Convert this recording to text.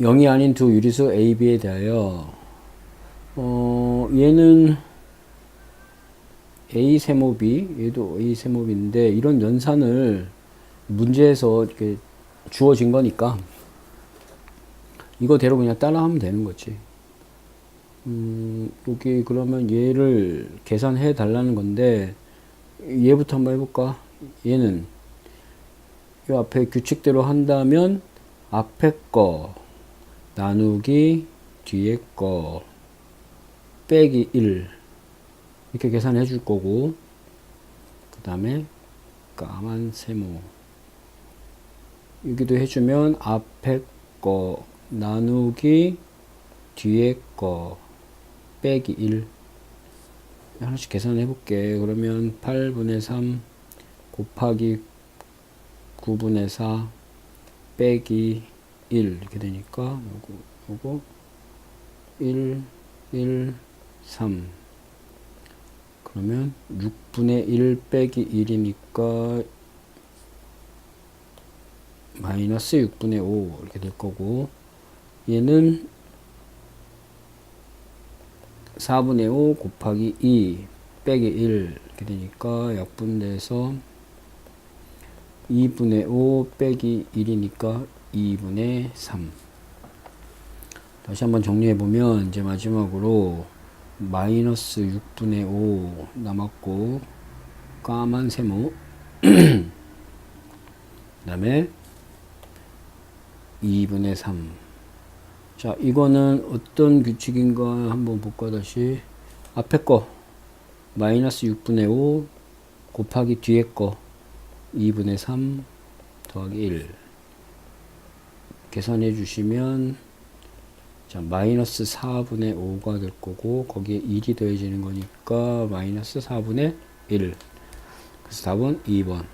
0이 아닌 두 유리수 A, B에 대하여 어, 얘는 A 세모비, 얘도 A 세모비인데 이런 연산을 문제에서 이렇게 주어진 거니까 이거대로 그냥 따라하면 되는 거지. 음, 여기 그러면 얘를 계산해 달라는 건데 얘부터 한번 해볼까? 얘는 이 앞에 규칙대로 한다면 앞에 거 나누기 뒤에 거 빼기 1 이렇게 계산해 줄 거고 그 다음에 까만 세모. 여기도 해주면 앞에 거 나누기 뒤에 거 빼기 1 하나씩 계산해 볼게. 그러면 8분의 3 곱하기 9분의 4 빼기 1 이렇게 되니까 요거 요거 1 1 3 그러면 6분의 1 빼기 1이니까 마이너스 6분의 5 이렇게 될 거고 얘는 4분의 5 곱하기 2 빼기 1 이렇게 되니까 약분돼서 2분의 5 빼기 1이니까 2분의 3 다시 한번 정리해 보면 이제 마지막으로 마이너스 6분의 5 남았고 까만 세모. 그 다음에 2분의 3 자, 이거는 어떤 규칙인가 한번 볼까 다시? 앞에 거. 마이너스 6분의 5 곱하기 뒤에 거 2분의 3 더하기 1 계산해 주시면 자, 마이너스 4분의 5가 될 거고 거기에 1이 더해지는 거니까 마이너스 4분의 1 그래서 답은 2번